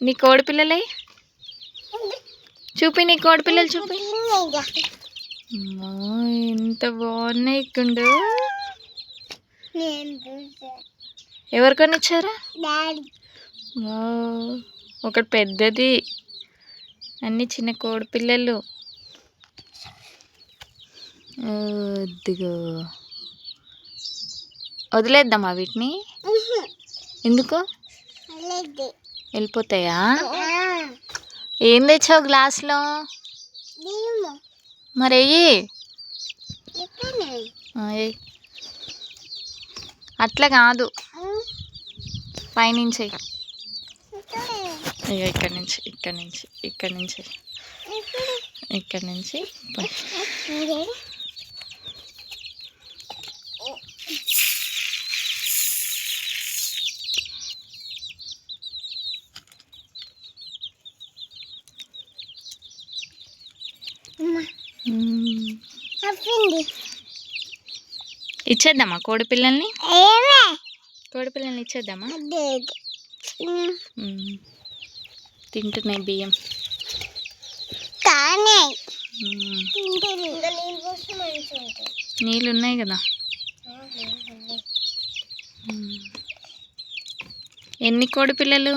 నీ కోడి పిల్లలే? చూపి నీ కోడి పిల్లలు చూపి. అమ్మో, ఎంత బాగున్నాయి ఇక్కుండు నేను చూసా. ఎవరికొని ఇచ్చారా డాడీ. వావ్, ఒకటి పెద్దది. అన్ని చిన్న కోడి పిల్లలు. అదిగో వదిలేద్దామా వీటిని? ఎందుకు? వెళ్ళిపోతాయా? ఏం తెచ్చావు గ్లాస్లో? మరి. అట్లా కాదు. పైనుంచి. అయ్యో ఇక్కడ నుంచి ఇక్కడ నుంచి ఇక్కడ నుంచి. ఇక్కడ నుంచి పై. మ్మ్. చెప్పింది. ఇచ్చేద్దామా కోడి పిల్లల్ని? కోడి పిల్లల్ని ఇచ్చేద్దామా. తింటున్నాయి బియ్యం. నీళ్ళు ఉన్నాయి కదా. ఎన్ని కోడి పిల్లలు?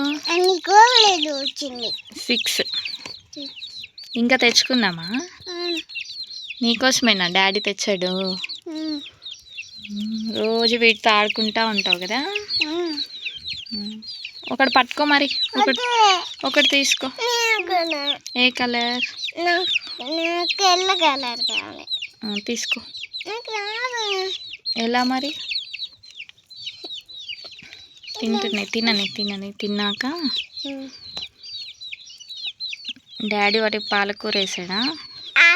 సిక్స్. ఇంకా తెచ్చుకుందామా? నీకోసమేనా డాడీ తెచ్చాడు. రోజు వీటితో ఆడుకుంటా ఉంటావు కదా. ఒకటి పట్టుకో మరి. ఒకటి ఒకటి తీసుకో. ఏ కలర్? ఎల్ల కలర్ కావాలి. తీసుకో. ఎలా మరి? తింటున్నాయి తినని తినని తిన్నాక డాడీ వాటికి పాలకూర వేసాడా?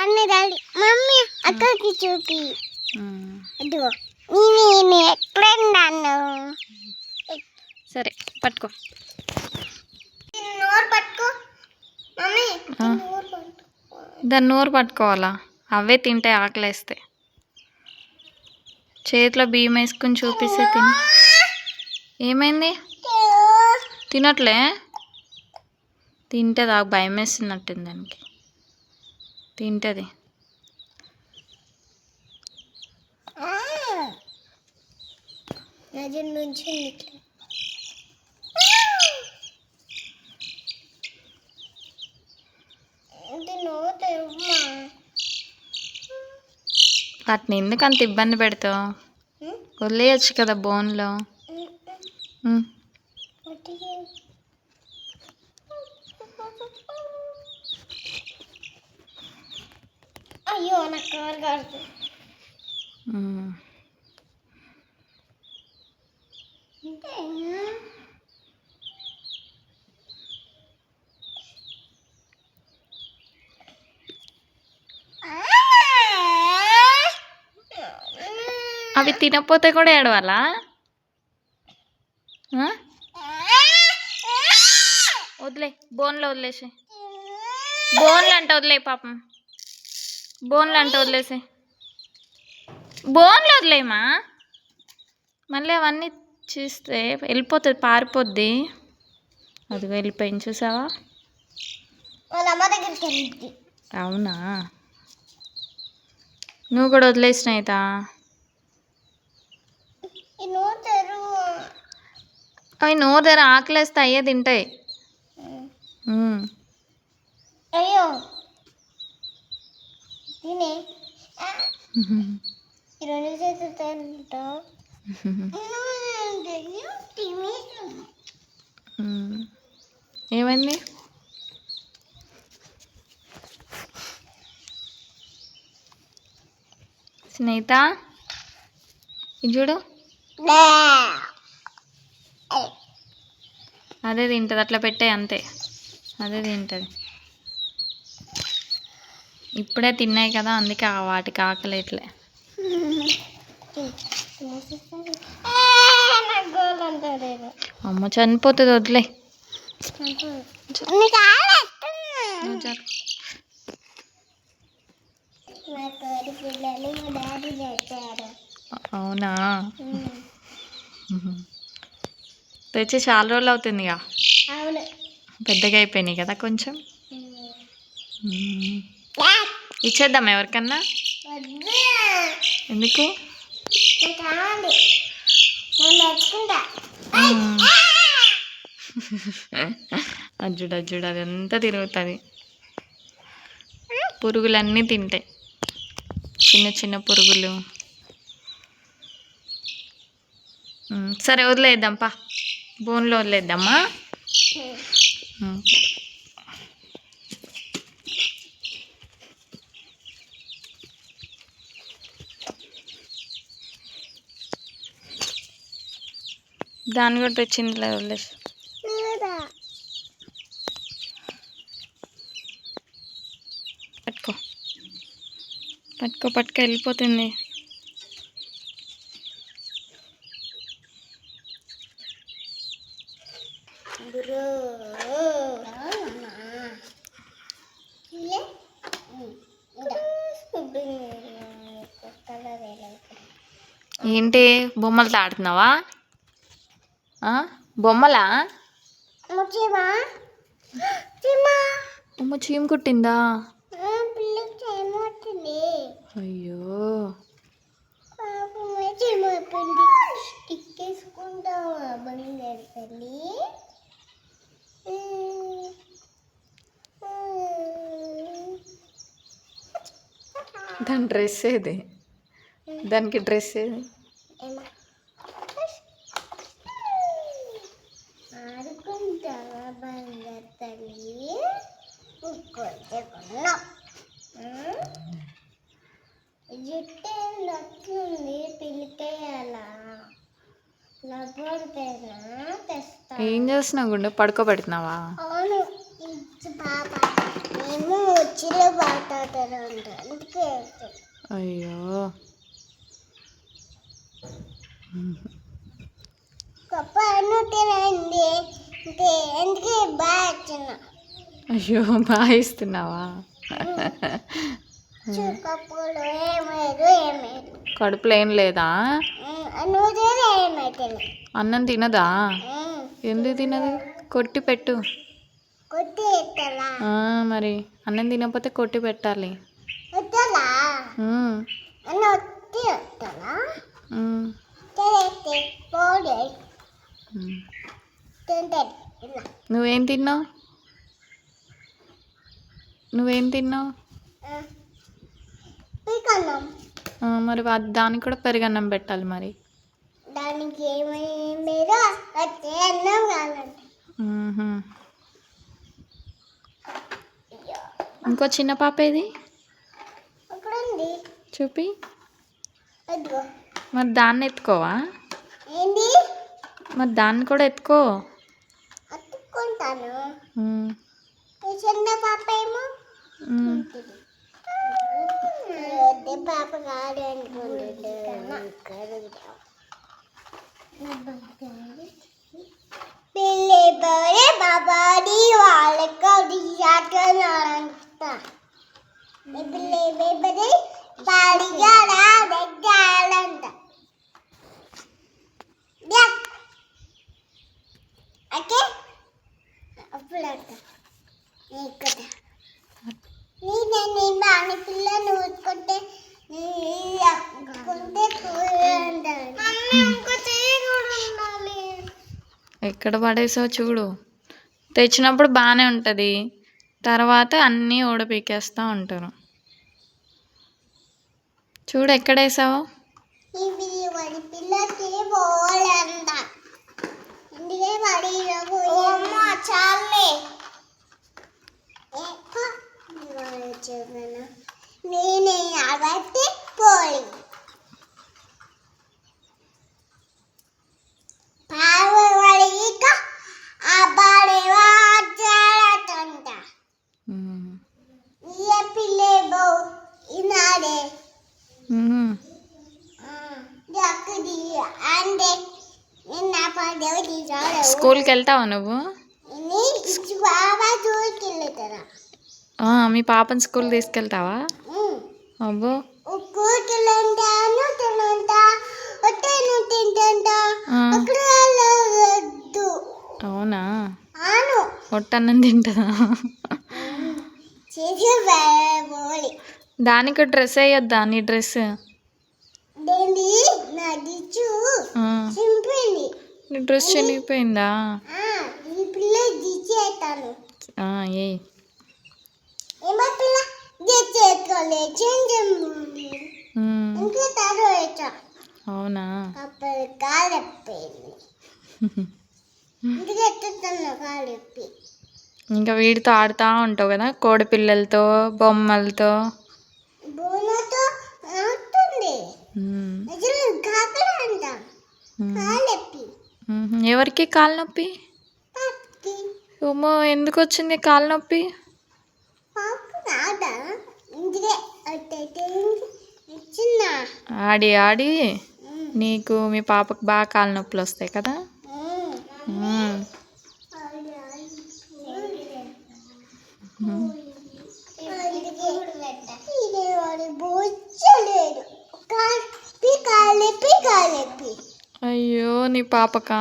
మమ్మీ అక్కడికి చూపి. అదిగో నేను ఎక్కడున్నాను సరే పట్టుకో. నోరు పట్టుకో. మమ్మీ ఆ. నోరు పట్టుకో. దాన్ని నోరు పట్టుకోవాలా? అవే తింటాయి ఆకలేస్తే. చేతిలో బియ్యం వేసుకుని చూపిస్తే తిని ఏమైంది? తినట్లే? తింటుంది ఆ భయం వేస్తున్నట్టుంది దానికి. తింటుంది. నుంచి వాటిని ఎందుకు అంత ఇబ్బంది పెడతావు? వదిలేయచ్చు కదా బోన్లో ఉమ్. అయ్యో నాకు కవర్ కాదు. అవి తినకపోతే కూడా ఏడవాలా? వదిలే బోన్లో వదిలేసి బోన్లు అంటే వదిలే పాపం. బోన్లు అంటే వదిలేసి. బోన్లు వదిలేమా మళ్ళీ అవన్నీ చూస్తే వెళ్ళిపోతుంది పారిపోద్ది. అది వెళ్ళిపోయింది చూసావా? అవునా? నువ్వు కూడా నోరు తెరువు అవి నోరు దగ్గర ఆకలేస్తే అయ్యే తింటాయి. అయ్యో. ఈ రెండు చేతులతో. ఏమైంది? స్నేహిత ఇది చూడు. అదే తింటుంది అట్లా పెట్టే అంతే. అదే తింటుంది. ఇప్పుడే తిన్నాయి కదా అందుకే ఆ వాటికి ఆకలి ఇట్లే అమ్మ చనిపోతుంది వదిలే. అవునా? తెచ్చి చాలా రోజులు అవుతుందిగా. పెద్దగా అయిపోయినాయి కదా కొంచెం. ఇచ్చేద్దాం ఎవరికన్నా? ఎందుకు. అజ్జుడు అజ్జుడు అది అంతా తిరుగుతుంది. పురుగులన్నీ తింటాయి చిన్న చిన్న పురుగులు. సరే వదిలేద్దాం పా. బోన్లో వదిలేద్దామా? దాన్ని కూడా తెచ్చింది వదిలేసి. లేదా? పట్టుకో. పట్టుకో పట్టుకో వెళ్ళిపోతుంది. ఏంటి? బొమ్మలతో ఆడుతున్నావా? బొమ్మలా? అమ్మ చీమ? కుట్టిందా? అయ్యో. దాని డ్రెస్ ఏది? దానికి డ్రెస్ ఏది? జుట్టు పిలికేయాలా ఏం చేస్తున్నావు గుండె? పడుకోబెడుతున్నావా? అవును. పాప మేము ఉచ్చిలో అందుకే. అయ్యో. గొప్ప బాగా వచ్చిన అయ్యో బాగా ఇస్తున్నావా కడుపులో ఏం లేదా? అన్నం తినదా? ఎందుకు తినదు? కొట్టి పెట్టు. మరి అన్నం తినకపోతే కొట్టి పెట్టాలి. నువ్వేం తిన్నావు? నువ్వేం తిన్నావు? మరి దానికి కూడా పెరుగన్నం పెట్టాలి మరి. దానికి. ఇంకో చిన్న పాప ఏది? చూపి. మరి దాన్ని ఎత్తుకోవా? మరి దాన్ని కూడా ఎత్తుకో. అతుక్కుంటాను మ్మ్. ఈ చిన్న పాప ఏమో మ్మ్. వద్దే పాప కాదు పిల్లి బరే బాబాడి వాళ్ళకి అంట పిల్లి బేబడి బాడిగా ఎక్కడ పడేసావు చూడు. తెచ్చినప్పుడు బాగానే ఉంటుంది. తర్వాత అన్నీ ఊడపీకేస్తూ ఉంటారు. చూడు ఎక్కడ వేసావు నేనే పోలి పావడిక ఆ బాడే వాచాలటంట మ్మ్. ఈ పిల్లే బో ఈనాడే మ్మ్. అక్కడి అంటే నేను నా పదేవి తీసాడు స్కూల్కి వెళ్తావా నువ్వు? మీ పాపని స్కూల్ తీసుకెళ్తావా? అబ్బో. అవునా? ఒట్టన్నం తింటుందా? దానికి డ్రెస్ వేయొద్దా నీ డ్రెస్? దేని నా డ్రెస్ చినిగిపోయిందా? అవునా? ఇంకా వీడితో ఆడుతూ ఉంటావు కదా కోడి పిల్లలతో బొమ్మలతో? ఆడుతుంది. ఎవరికి కాలు నొప్పి? ఉమో ఉమ్మో ఎందుకు వచ్చింది కాలు నొప్పి? ఆడి ఆడి. నీకు మీ పాపకు బాగా కాలు నొప్పులు వస్తాయి కదా? అయ్యో నీ పాపకా?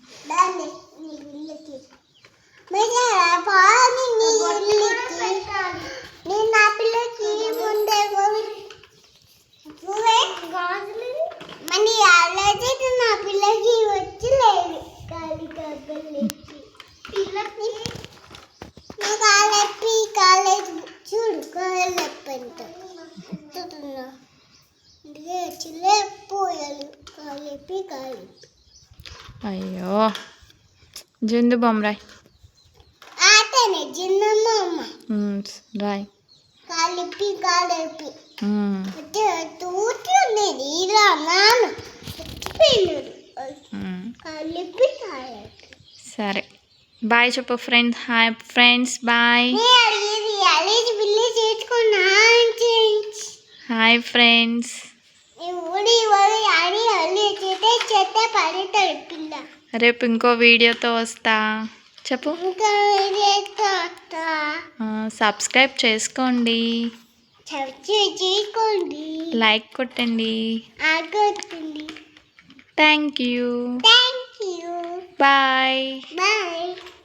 జుందు బొమ్మరాయ్ ఆటనే చిన్నమ్మ అమ్మ ఉమ్, రాయ్. ఉమ్, అంటే తూటి ఉండేది ఇలా నాన్న. కాలెప్పి కాలెప్పి సరే. బాయ్ చెప్పు friends hi friends bye. Hi friends. ఊడి ఊడి అడి అల్లి చేతే చేతే పడతాడు పిల్ల. రేపు ఇంకో వీడియోతో వస్తా. చెప్పు. సబ్స్క్రైబ్ చేసుకోండి. లైక్ కొట్టండి. ఆగొస్తుంది thank you. Thank you. Bye. Bye.